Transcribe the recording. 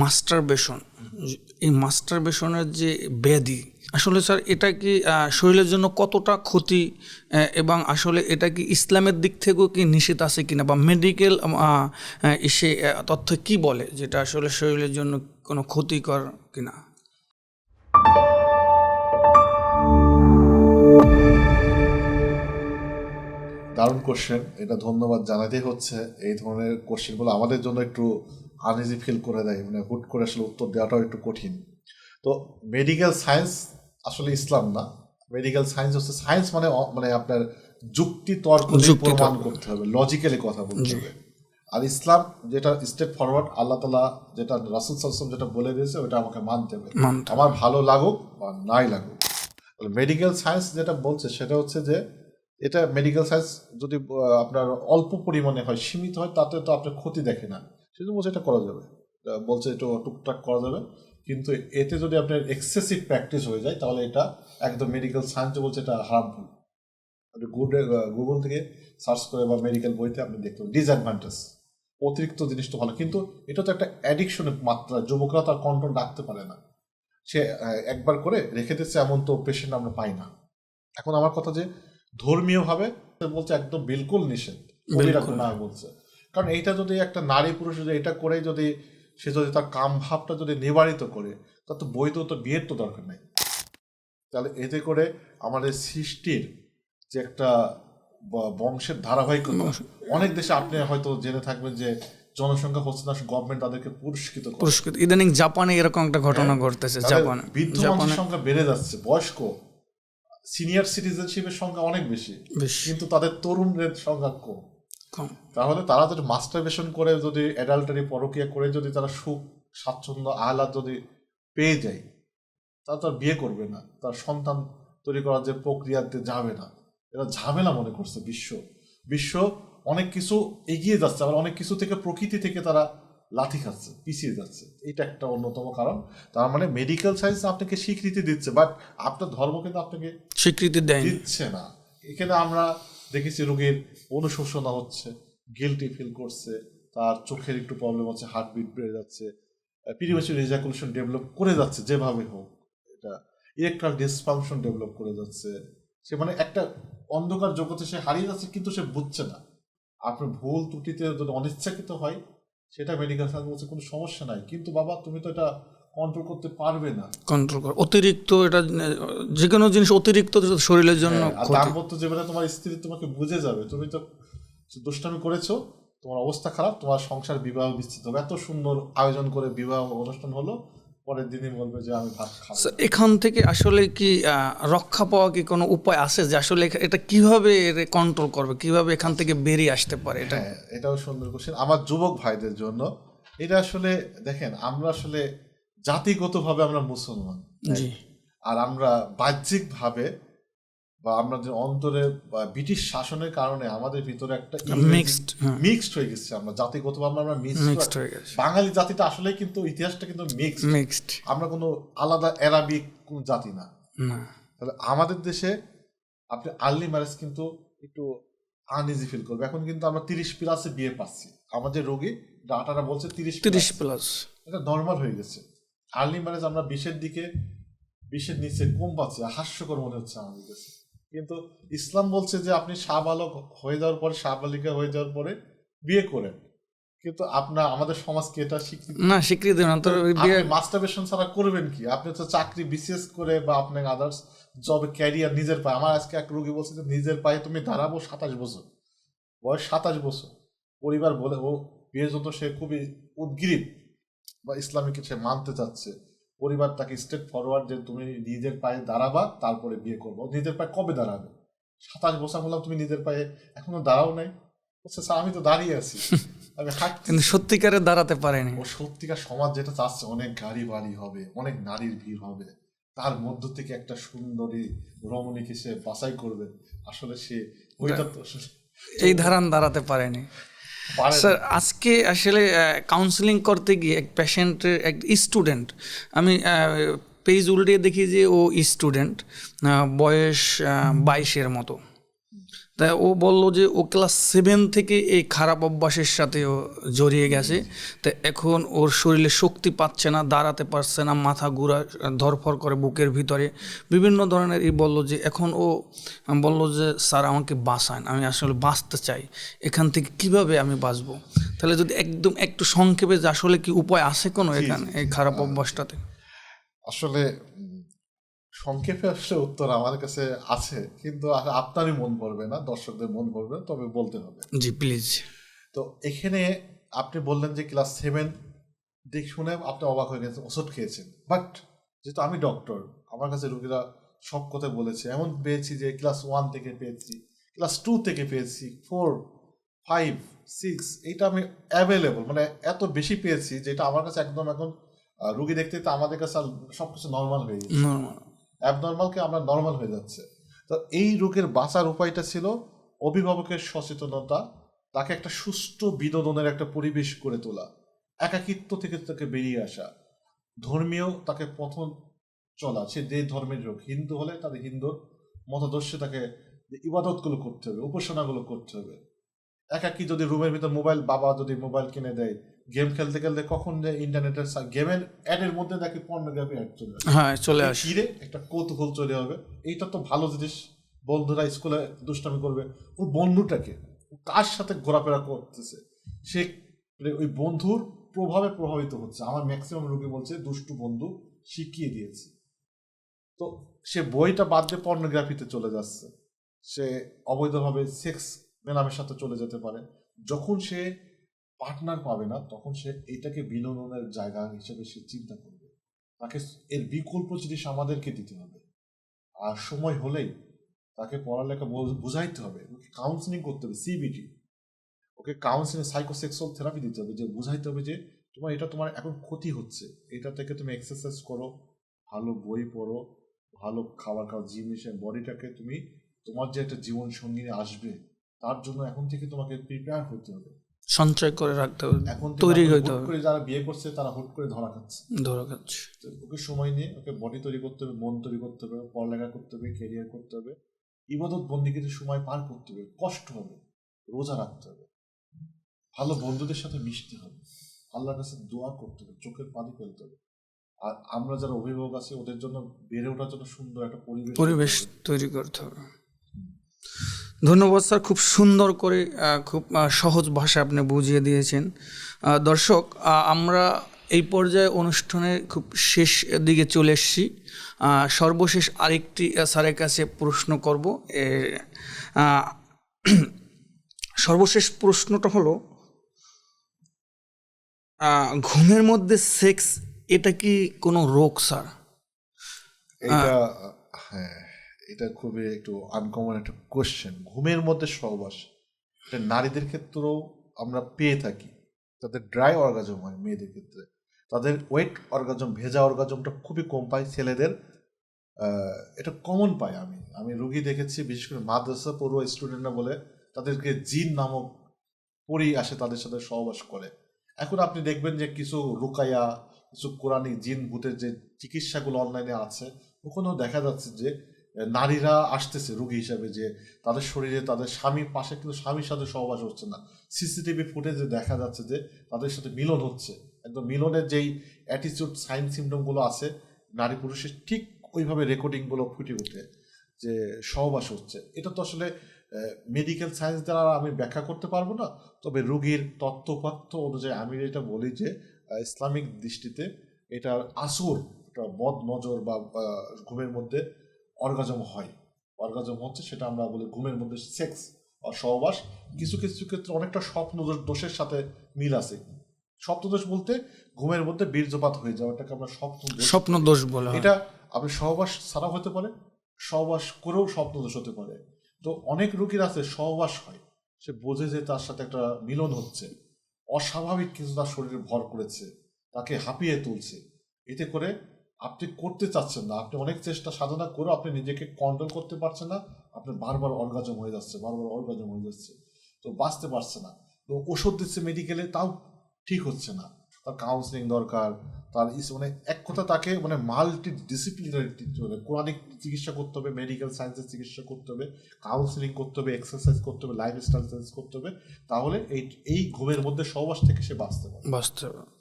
Masturbation এই মাস্টারবেশনের যে ব্যাধি, আসলে স্যার এটা কি শরীরের জন্য কতটা ক্ষতি এবং আসলে এটা কি ইসলামের দিক থেকেও কি নিষেধ আছে কিনা, বা মেডিকেল সে তথ্য কি বলে যেটা আসলে শরীরের জন্য কোনো ক্ষতিকর কিনা? দারুণ কোশ্চেন এটা ধন্যবাদ জানাতেই হচ্ছে। এই ধরনের কোশ্চেনগুলো আমাদের জন্য একটু আনইজি ফিল করে দেয় মানে হুট করে আসলে উত্তর দেওয়াটাও একটু কঠিন। তো মেডিকেল সায়েন্স আসলে ইসলাম না। মেডিকেল সায়েন্স হচ্ছে সায়েন্স মানে মানে আপনার যুক্তি তর্ক প্রমাণ করতে হবে লজিক্যালি কথা বলতে হবে। আর ইসলাম যেটা স্টেপ ফরওয়ার্ড আল্লাহ তালা যেটা রাসুল সাল্লাম যেটা বলে দিয়েছে ওটা আমাকে মানতে হবে। আমার ভালো লাগুক বা নাই লাগুক। মেডিকেল সায়েন্স যেটা বলছে সেটা হচ্ছে যে এটা মেডিকেল সায়েন্স যদি আপনার অল্প পরিমাণে হয় সীমিত হয় তাতে তো আপনার ক্ষতি দেখে না। সেজন্য বলছে এটা করা যাবে। বলছে এটা টুকটাক করা যাবে। কিন্তু এতে যদি আপনার এক্সেসিভ প্র্যাকটিস হয়ে যায় তাহলে এটা একদম মেডিকেল সায়েন্স বলছে এটা হার্মফুল আপনি গুগল থেকে সার্চ করে বা মেডিকেল বইতে আপনি দেখতে পাবেন ডিসঅ্যাডভান্টেজ অতিরিক্ত জিনিস তো ভালো। কিন্তু এটা তো একটা অ্যাডিকশনের মাত্রা। যুবকরা তার কন্ট্রোল রাখতে পারে না। সে একবার করে রেখে দিচ্ছে এমন তো পেশেন্ট আমরা পাই না। এখন আমার কথা যে ধর্মীয়ভাবে বলছে একদম বিলকুল নিষেধ। না বলছে। কারণ এইটা যদি একটা নারী পুরুষ যদি এটা করে যদি সে যদি তার কাম ভাবটা যদি নিবারিত করে তার তো বৈধ তো বিয়ের তো দরকার নেই। তাহলে এতে করে আমাদের সৃষ্টির যে একটা বংশের ধারাবাহিকতা অনেক দেশে আপনি হয়তো জেনে থাকবেন যে জনসংখ্যা হচ্ছে না গভর্নমেন্ট তাদেরকে পুরস্কৃত পুরস্কৃত। ইদানিং জাপানে এরকম একটা ঘটনা ঘটতেছে তাদের জাপানে। বৃদ্ধ মানুষের সংখ্যা বেড়ে যাচ্ছে বয়স্ক। সিনিয়র সিটিজেনশিপের সংখ্যা অনেক বেশি। কিন্তু তাদের তরুণদের সংখ্যা কম। তাহলে তারা যদি মাস্টারবেশন করে যদি অ্যাডাল্টারি পরকিয়া করে যদি তারা সুখ স্বাচ্ছন্দ্য আহ্লাদ যদি পেয়ে যায় তারা তার বিয়ে করবে না। তার সন্তান তৈরি করার যে প্রক্রিয়াতে যাবে না। এরা ঝামেলা মনে করছে বিশ্ব। বিশ্ব অনেক কিছু এগিয়ে যাচ্ছে আবার অনেক কিছু থেকে প্রকৃতি থেকে তারা লাথি খাচ্ছে পিছিয়ে যাচ্ছে। এটা একটা অন্যতম কারণ। তার মানে মেডিকেল সায়েন্স আপনাকে স্বীকৃতি দিচ্ছে বাট আপনার ধর্ম কিন্তু আপনাকে স্বীকৃতি দিচ্ছে না। এখানে আমরা দেখেছি রোগীর অনুশোষণা হচ্ছে গিলটি ফিল করছে, তার চোখের একটু প্রবলেম হচ্ছে হার্টবিট বেড়ে যাচ্ছে পিরিমেচুর রিজাকুলেশন ডেভেলপ করে যাচ্ছে, যেভাবে হোক, এটা ইলেকট্রাল ডিসফাংশন ডেভেলপ করে যাচ্ছে। সে মানে একটা অন্ধকার জগতে সে হারিয়ে যাচ্ছে, কিন্তু সে বুঝছে না। আপনার ভুল ত্রুটিতে যদি অনিচ্ছাকৃত হয়, সেটা মেডিকেল সায়েন্স বলছে, কোনো সমস্যা নাই। কিন্তু বাবা, তুমি তো এটা কন্ট্রোল করতে পারবে না। কন্ট্রোল কর। অতিরিক্ত এটা যে কোনো জিনিস অতিরিক্ত শরীরের জন্য হ্যাঁ, দাম্পত্য জীবনে তোমার স্ত্রী তোমাকে বুঝে যাবে তুমি তো দুষ্টামি করেছ তোমার অবস্থা খারাপ তোমার সংসার বিবাহ বিচ্ছিন্ন হবে। এত সুন্দর আয়োজন করে বিবাহ অনুষ্ঠান হলো পরের দিনই বলবে যে আমি ভাত খাব। এখান থেকে আসলে কি রক্ষা পাওয়া কি কোনো উপায় আছে যে আসলে এটা কীভাবে কন্ট্রোল করবে? কীভাবে এখান থেকে বেরিয়ে আসতে পারে এটা? হ্যাঁ এটাও সুন্দর কোশ্চেন আমার যুবক ভাইদের জন্য এটা আসলে দেখেন আমরা আসলে জাতিগতভাবে আমরা মুসলমান আর আমরা বাহ্যিকভাবে বা আমাদের অন্তরে বা ব্রিটিশ শাসনের কারণে আমাদের ভিতরে একটা Mixed, হ্যাঁ। মিক্সড হয়ে গেছে আমরা জাতিগতভাবে আমরা মিক্সড মিক্সড হয়ে গেছে। বাঙালি জাতিটা আসলে কিন্তু ইতিহাসটা কিন্তু মিক্সড মিক্সড আমরা কোনো আলাদা অ্যারাবিক কোন জাতি না। তাহলে আমাদের দেশে আপনি আর্লি ম্যারেজ কিন্তু একটু আনইজি ফিল করবে। এখন কিন্তু আমরা তিরিশ প্লাসে বিয়ে পাচ্ছি। আমাদের রোগী ডাটারা বলছে তিরিশ তিরিশ প্লাস এটা নর্মাল হয়ে গেছে। আর্লি ম্যারেজ আমরা বিশের দিকে বিশের নিচে কম পাচ্ছি হাস্যকর মনে হচ্ছে আমাদের কাছে। কিন্তু ইসলাম বলছে যে আপনি সাবালক হয়ে যাওয়ার পরে সাবালিকা হয়ে যাওয়ার পরে বিয়ে করেন। কিন্তু আপনার আমাদের সমাজকে এটা স্বীকৃতি? না স্বীকৃতি না বিয়ে মাস্টারবেশন ছাড়া করবেন কি? আপনি তো চাকরি বিসিএস করে বা আপনার আদার্স জব ক্যারিয়ার নিজের পায়ে আমার আজকে এক রোগী বলছে যে নিজের পায়ে তুমি দাঁড়াবো সাতাশ বছর। বয়স সাতাশ বছর। পরিবার বলে ও বিয়ের জন্য সে খুবই উদ্গ্রীব। বা ইসলামিক সে মানতে চাচ্ছে পরিবার তাকে স্টেট ফরওয়ার্ড যে তুমি নিজের পায়ে দাঁড়াবা তারপরে বিয়ে করব। নিজের পায়ে কবে দাঁড়াবে? সাতাশ বছর বললাম তুমি নিজের পায়ে এখনও দাঁড়াও নাই। বলছে স্যার আমি তো দাঁড়িয়ে আছি। আমি কিন্তু সত্যিকারে দাঁড়াতে পারেনি। ও সত্যিকার সমাজ যেটা চাচ্ছে অনেক গাড়ি বাড়ি হবে অনেক নারীর ভিড় হবে। তার মধ্য থেকে একটা সুন্দরী রমণীকে সে বাছাই করবে। আসলে সে ওইটা তো এই ধারান দাঁড়াতে পারেনি। স্যার আজকে আসলে কাউন্সিলিং করতে গিয়ে এক পেশেন্টের এক স্টুডেন্ট আমি পেজ উল্টে দেখি যে ও স্টুডেন্ট বয়স বাইশের মতো। তাই ও বলল যে ও ক্লাস সেভেন থেকে এই খারাপ অভ্যাসের সাথে ও জড়িয়ে গেছে। তো এখন ওর শরীরে শক্তি পাচ্ছে না দাঁড়াতে পারছে না মাথা ঘুরা ধরফর করে বুকের ভিতরে। বিভিন্ন ধরনের ই বলল যে এখন ও বলল যে স্যার আমাকে বাঁচান আমি আসলে বাঁচতে চাই। এখান থেকে কীভাবে আমি বাঁচবো? তাহলে যদি একদম একটু সংক্ষেপে যে আসলে কি উপায় আছে কোনো এখানে এই খারাপ অভ্যাসটাতে? আসলে সংক্ষেপে আসলে উত্তর আমার কাছে আছে কিন্তু আপনারই মন ভরবে না দর্শকদের মন ভরবে না, তবে বলতে হবে। জি প্লিজ তো এখানে আপনি বললেন যে ক্লাস সেভেন দিক শুনে আপনি অবাক হয়ে গেছেন ওষুধ খেয়েছেন। বাট যেহেতু আমি ডক্টর আমার কাছে রুগীরা সব কথা বলেছে। এমন পেয়েছি যে ক্লাস ওয়ান থেকে পেয়েছি ক্লাস টু থেকে পেয়েছি ফোর ফাইভ সিক্স এইটা আমি অ্যাভেলেবল মানে এত বেশি পেয়েছি যেটা আমার কাছে একদম এখন রুগী দেখতে তো আমাদের কাছে সব কিছু নর্মাল হয়ে গেছে। অ্যাবনর্মালকে আমরা নর্মাল হয়ে যাচ্ছে। তো এই রোগের বাঁচার উপায়টা ছিল অভিভাবকের সচেতনতা, তাকে একটা সুষ্ঠু বিনোদনের একটা পরিবেশ করে তোলা, একাকিত্ব থেকে তাকে বেরিয়ে আসা। ধর্মীয় তাকে প্রথম চলা, সে যে ধর্মের লোক, হিন্দু হলে তাদের হিন্দুর মতাদর্শে তাকে ইবাদতগুলো করতে হবে, উপাসনাগুলো করতে হবে। একাকি যদি রুমের ভিতর মোবাইল বাবা যদি মোবাইল কিনে দেয় গেম খেলতে খেলতে কখন যে ইন্টারনেটের গেমের অ্যাডের মধ্যে দেখি পর্নোগ্রাফি অ্যাড চলে হ্যাঁ চলে আসে। কিরে একটা কৌতূহল চলে হবে এইটা তো ভালো জিনিস। বন্ধুরা স্কুলে দুষ্টামি করবে। ওর বন্ধুটাকে কার সাথে ঘোরাফেরা করতেছে? সে ওই বন্ধুর প্রভাবে প্রভাবিত হচ্ছে। আমার ম্যাক্সিমাম রোগী বলছে দুষ্টু বন্ধু শিখিয়ে দিয়েছে। তো সে বইটা বাদ দিয়ে পর্নোগ্রাফিতে চলে যাচ্ছে। সে অবৈধভাবে সেক্স মেলামের সাথে চলে যেতে পারে। যখন সে পার্টনার পাবে না, তখন সে এটাকে বিনোদনের জায়গা হিসেবে সে চিন্তা করবে। তাকে এর বিকল্প জিনিস আমাদেরকে দিতে হবে। আর সময় হলেই তাকে পড়ালেখা বোঝ- বুঝাইতে হবে। ওকে কাউন্সিলিং করতে হবে CBT okay counselling psychosexual therapy দিতে হবে, যে বুঝাইতে হবে যে তোমার এটা তোমার এখন ক্ষতি হচ্ছে। এটা থেকে তুমি এক্সারসাইজ করো, ভালো বই পড়ো, ভালো খাবার খাও জিনিসের বডিটাকে তুমি তোমার যে একটা জীবন সঙ্গী আসবে তার জন্য এখন থেকে তোমাকে প্রিপেয়ার হতে হবে। সঞ্চয় করে রাখতে হবে। এখন তৈরি হইতে হবে। করে যারা বিয়ে করছে তারা হুট করে ধরা খাচ্ছে। ধরা খাচ্ছে। ওকে সময় নিয়ে ওকে বডি তৈরি করতে হবে মন তৈরি করতে হবে পড়ালেখা করতে হবে কেরিয়ার করতে হবে। ইবাদত বন্দিগিতে সময় পার করতে হবে কষ্ট হবে রোজা রাখতে হবে। ভালো বন্ধুদের সাথে মিশতে হবে। আল্লাহর কাছে দোয়া করতে হবে চোখের পানি ফেলতে হবে। আর আমরা যারা অভিভাবক আছি ওদের জন্য বেড়ে ওঠার জন্য সুন্দর একটা পরিবেশ পরিবেশ তৈরি করতে হবে। ধন্যবাদ স্যার খুব সুন্দর করে খুব সহজ ভাষায় আপনি বুঝিয়ে দিয়েছেন। দর্শক আমরা এই পর্যায়ে অনুষ্ঠানের খুব শেষ দিকে চলে এসেছি। সর্বশেষ আরেকটি স্যারের কাছে প্রশ্ন করব। সর্বশেষ প্রশ্নটা হলো ঘুমের মধ্যে সেক্স এটা কি কোনো রোগ স্যার? এটা হ্যাঁ। এটা খুবই একটু আনকমন একটা কোশ্চেন ঘুমের মধ্যে সহবাস এটা নারীদের ক্ষেত্রেও আমরা পেয়ে থাকি। তাদের ড্রাই অর্গাজম হয় মেয়েদের ক্ষেত্রে। তাদের ওয়েট অর্গাজম ভেজা অর্গাজমটা খুবই কম পায় ছেলেদের। এটা কমন পাই আমি। আমি রুগী দেখেছি, বিশেষ করে মাদ্রাসা পড়ুয়া স্টুডেন্টরা বলে, তাদেরকে জিন নামক পরি আসে, তাদের সাথে সহবাস করে। এখন আপনি দেখবেন যে কিছু রুকাইয়া, কিছু কোরআনিক জিন ভূতের যে চিকিৎসাগুলো অনলাইনে আছে, ওখানেও দেখা যাচ্ছে যে নারীরা আসতেছে, রুগী হিসাবে যে তাদের শরীরে তাদের স্বামীর পাশে কিন্তু স্বামীর সাথে সহবাস হচ্ছে না। সিসিটিভি ফুটেজে দেখা যাচ্ছে যে তাদের সাথে মিলন হচ্ছে। একদম মিলনের যেই অ্যাটিচিউড সাইন সিমটমগুলো আছে, নারী পুরুষের ঠিক ওইভাবে রেকর্ডিংগুলো ফুটে উঠে যে সহবাস হচ্ছে। এটা তো আসলে মেডিকেল সায়েন্স দ্বারা আমি ব্যাখ্যা করতে পারব না, তবে রোগীর তত্ত্বপাত্য অনুযায়ী আমি এটা বলি যে ইসলামিক দৃষ্টিতে এটার আসর এটা বদ নজর বা ঘুমের মধ্যে অর্গাজম হয়। অর্গাজম হচ্ছে সেটা আমরা বলি ঘুমের মধ্যে সেক্স বা সহবাস। কিছু কিছু ক্ষেত্রে অনেকটা স্বপ্ন দোষ- দোষের সাথে মিল আছে। স্বপ্নদোষ বলতে ঘুমের মধ্যে বীর্যপাত হয়ে যাওয়া এটাকে আমরা স্বপ্ন দোষ বলে এটা আপনি সহবাস ছাড়াও হতে পারে সহবাস করেও স্বপ্নদোষ হতে পারে। তো অনেক রোগীর আছে সহবাস হয়। সে বোঝে যে তার সাথে একটা মিলন হচ্ছে। অস্বাভাবিক কিছু তার শরীরে ভর করেছে তাকে হাঁপিয়ে তুলছে। এতে করে আপনি করতে চাচ্ছেন না, আপনি অনেক চেষ্টা সাধনা করে আপনি নিজেকে কন্ট্রোল করতে পারছেন না আপনি বারবার অর্গাজম হয়ে যাচ্ছে, বারবার অর্গাজম হয়ে যাচ্ছে। তো বাঁচতে পারছে না। তো ওষুধ দিচ্ছে মেডিকেলে তাও ঠিক হচ্ছে না। তার কাউন্সিলিং দরকার, তার মানে এক কথা তাকে মানে মাল্টি ডিসিপ্লিনারি মানে কোরআনিক চিকিৎসা করতে হবে মেডিকেল সায়েন্সের চিকিৎসা করতে হবে কাউন্সিলিং করতে হবে এক্সারসাইজ করতে হবে লাইফ স্টাইল চেঞ্জ করতে হবে। তাহলে এই এই ঘুমের মধ্যে সহবাস থেকে সে বাঁচতে পারে বাস্তবে